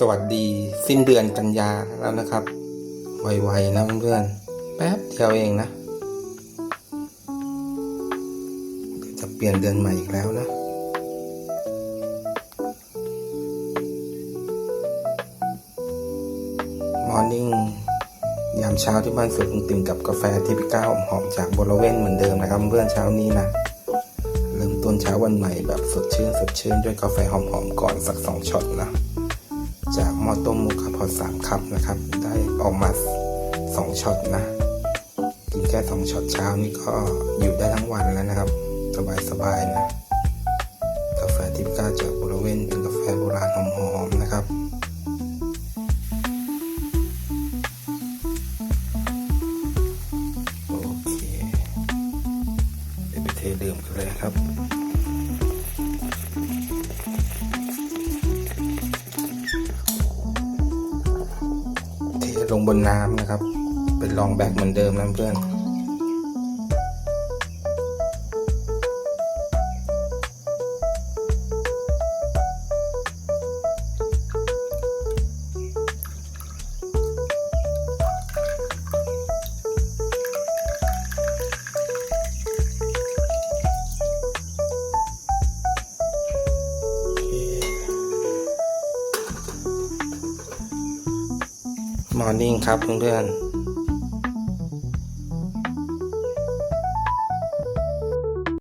สวัสดีสิ้นเดือนกันยาแล้วนะครับ ไวๆนะเพื่อนแป๊บเดียวเองนะจะเปลี่ยนเดือนใหม่อีกแล้วนะมอร์นิ่งยามเช้าที่บ้านสวนลุงติ่งกับกาแฟที่พี่ก้าวหอมจากบริเวณเหมือนเดิมนะครับ เพื่อนเช้านี้นะเริ่มต้นเช้าวันใหม่แบบสดชื่นสดชื่นด้วยกาแฟหอมๆก่อนสักสองช็อตนะ จากหม้อต้มมูคาพอสามคัพนะครับ ได้ออกมาสองช็อตนะ กินแค่สองช็อตเช้านี่ก็อยู่ได้ทั้งวันแล้วนะครับ สบายๆนะ กาแฟทิพก้าจากบริเวณเป็นกาแฟโบราณหอมๆนะครับโอเคเดี๋ยวไปเทดื่มกันเลยครับ ลงบนน้ำนะครับ เป็นลองแบ็กเหมือนเดิมนะเพื่อน มอร์นิ่งครับเพื่อนๆ